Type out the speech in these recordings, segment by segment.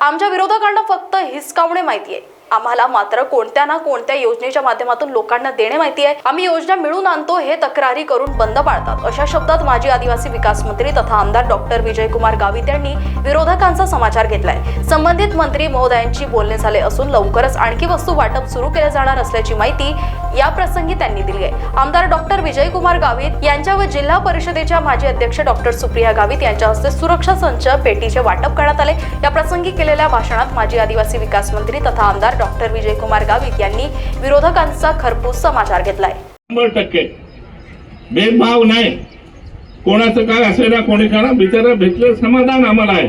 आमच्या विरोधकांना फक्त हिसकावणे माहिती आहे. आम्हाला मात्र कोणत्या ना कोणत्या योजनेच्या माध्यमातून लोकांना देणे माहिती आहे. आम्ही योजना मिळून आणतो हे तक्रारी करून बंद पाळतात. अशा शब्दात माजी आदिवासी विकास मंत्री तथा आमदार डॉक्टर विजयकुमार गावित यांनी विरोधकांचा समाचार घेतलाय. संबंधित मंत्री महोदयांची बोलणे झाले असून लवकरच आणखी वस्तू वाटप सुरू केले जाणार असल्याची माहिती या प्रसंगी त्यांनी दिली आहे. आमदार डॉक्टर विजयकुमार गावित यांच्या व जिल्हा परिषदेच्या माजी अध्यक्ष डॉक्टर सुप्रिया गावित यांच्या हस्ते सुरक्षा संच पेटीचे वाटप करण्यात आले. या प्रसंगी केलेल्या भाषणात माजी आदिवासी विकास मंत्री तथा आमदार डॉक्टर विजयकुमार गावित यांनी विरोधकांचा खरपूस समाचार घेतलाय. शंभर टक्के. भेदभाव नाही. कोणाचं काय असेल ना कोणी करा बिचारा भेटलं समाधान आम्हाला आहे.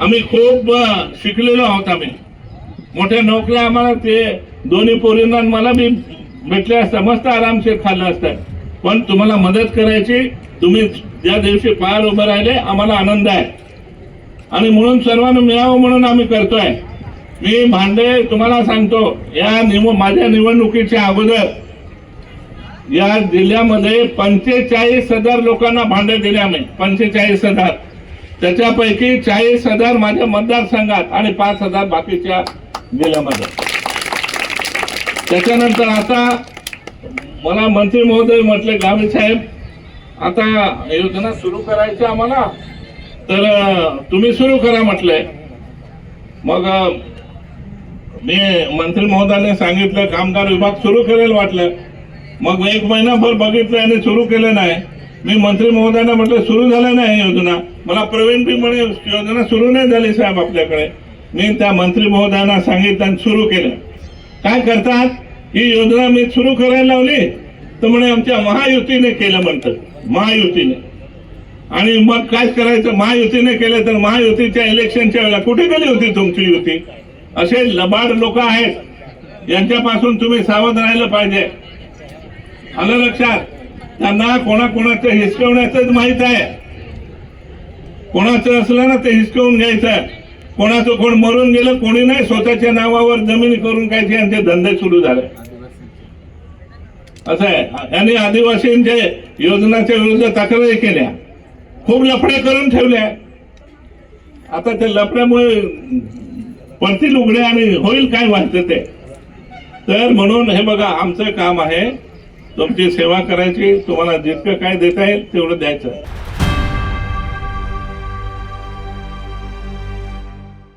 आम्ही खूप शिकलेलो आहोत आम्ही. मोठ्या नोकऱ्या आम्हाला ते दोन्ही पोरींना मला बी भेटल्या असत्या. मस्त आरामशीर खाल्लं असतं पण तुम्हाला मदत करायची तुम्ही ज्या दिवशी पायावर उभं राहिले आम्हाला आनंद आहे. आणि म्हणून सर्वांना मिळावं म्हणून आम्ही करतोय. मी भांडे तुम्हाला सांगतो या निव माझ्या निवडणुकीच्या अगोदर या जिल्ह्यामध्ये पंचेचाळीस हजार लोकांना भांडे दिले आम्ही पंचेचाळीस हजार. त्याच्यापैकी चाळीस हजार माझ्या मतदारसंघात आणि पाच हजार बाकीच्या जिल्ह्यामध्ये. त्याच्यानंतर आता मला मंत्री महोदय म्हटले गावी साहेब आता योजना सुरू करायची आम्हाला तर तुम्ही सुरू करा म्हटलंय मग मी मंत्री महोदयाने सांगितलं कामगार विभाग सुरू करेल वाटलं. मग एक महिनाभर बघितलं आणि सुरू केलं नाही. मी मंत्री महोदयांना म्हटलं सुरू झालं नाही योजना. मला प्रवीण बी म्हणे योजना सुरू नाही झाली साहेब आपल्याकडे. मी त्या मंत्री महोदयांना सांगितलं आणि सुरू केलं. काय करतात? ही योजना मी सुरू करायला लावली. तर म्हणे आमच्या महायुतीने केलं म्हणतं महायुतीने. आणि मग काय करायचं? महायुतीने केलं तर महायुतीच्या इलेक्शनच्या वेळेला कुठे गेली होती तुमची युती? असे लबाड लोक आहेत. यांच्यापासून तुम्ही सावध राहिलं पाहिजे. आलं लक्षात? त्यांना कोणाकोणाचं हिसकवण्याचंच माहीत आहे. कोणाचं असलं ना ते हिसकवून घ्यायचं. कोणाचं कोण मरून गेलं कोणी नाही स्वतःच्या नावावर जमीन करून काय यांचे धंदे सुरू झाले. असं आहे. यांनी आदिवासींच्या योजनाच्या विरुद्ध तक्रारी केल्या. खूप लफड्या करून ठेवल्या. आता त्या लफड्यामुळे पडतील उघडे आणि होईल काय वाटतं ते? तर म्हणून हे बघा आमचं काम आहे तुमची सेवा करायची तुम्हाला जितकं काय देता येईल तेवढं द्यायचं.